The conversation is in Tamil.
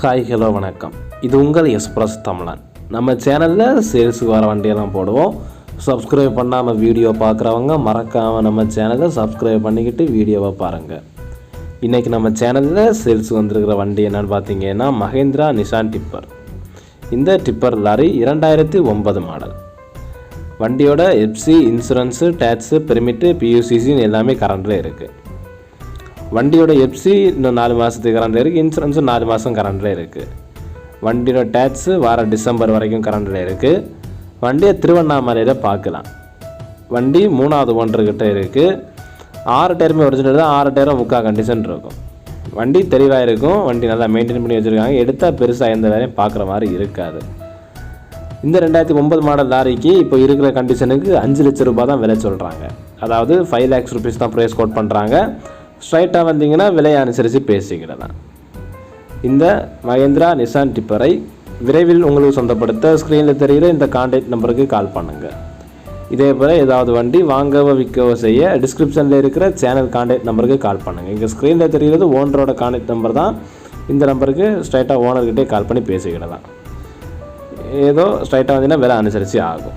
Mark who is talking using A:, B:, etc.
A: ஹாய் ஹலோ வணக்கம். இது உங்கள் எக்ஸ்பிரஸ் தமிழன். நம்ம சேனலில் சேல்ஸுக்கு வர வண்டியெல்லாம் போடுவோம். சப்ஸ்கிரைப் பண்ணாமல் வீடியோ பார்க்குறவங்க மறக்காமல் நம்ம சேனலை சப்ஸ்கிரைப் பண்ணிக்கிட்டு வீடியோவை பாருங்கள் இன்றைக்கி நம்ம சேனலில் சேல்ஸ் வந்திருக்கிற வண்டி என்னென்னு பார்த்தீங்கன்னா மஹேந்திரா நிசான் டிப்பர் இந்த டிப்பர் லாரி இரண்டாயிரத்தி ஒன்பது மாடல் வண்டியோட எஃப்சி இன்சூரன்ஸு டேக்ஸு பெர்மிட்டு பியூசிசின்னு எல்லாமே கரண்டில் இருக்குது வண்டியோட எஃப்சி இன்னும் நாலு மாதத்துக்கு கரண்டில் இருக்குது இன்சூரன்ஸும் நாலு மாதம் கரண்டில் இருக்குது வண்டியோட டேக்ஸு வார டிசம்பர் வரைக்கும் கரண்டில் இருக்குது வண்டியை திருவண்ணாமலையில் பார்க்கலாம். வண்டி மூணாவது ஒன்றுக்கிட்ட இருக்குது ஆறு டயருமே ஒரிஜினல் தான் ஆறு டயரும் முக்கால் கண்டிஷன் இருக்கும். வண்டி தெளிவாக இருக்கும். வண்டி நல்லா மெயின்டைன் பண்ணி வச்சுருக்காங்க. எடுத்தால் பெருசாக எந்த வேலையும் பார்க்குற மாதிரி இருக்காது. இந்த ரெண்டாயிரத்தி ஒன்பது மாடல் லாரிக்கு இப்போ இருக்கிற கண்டிஷனுக்கு அஞ்சு லட்ச ரூபாய் தான் விலை சொல்கிறாங்க அதாவது ஃபைவ் லேக்ஸ் ருபீஸ் தான் ப்ரைஸ் கோட் பண்ணுறாங்க ஸ்ட்ரைட்டாக வந்தீங்கன்னா விலையை அனுசரித்து பேசிக்கிடலாம். இந்த மகேந்திரா நிசான் டிப்பரை விரைவில் உங்களுக்கு சொந்தப்படுத்த ஸ்க்ரீனில் தெரிகிற இந்த கான்டாக்ட் நம்பருக்கு கால் பண்ணுங்கள் இதே போல் ஏதாவது வண்டி வாங்கவோ விற்கவோ செய்ய டிஸ்கிரிப்ஷனில் இருக்கிற சேனல் கான்டாக்ட் நம்பருக்கு கால் பண்ணுங்கள் இங்கே ஸ்க்ரீனில் தெரிகிறது ஓனரோட கான்டாக்ட் நம்பர் தான். இந்த நம்பருக்கு ஸ்ட்ரைட்டாக ஓனர்கிட்டே கால் பண்ணி பேசிக்கிடலாம். ஏதோ ஸ்ட்ரைட்டாக வந்தீங்கன்னா விலை அனுசரித்து ஆகும்.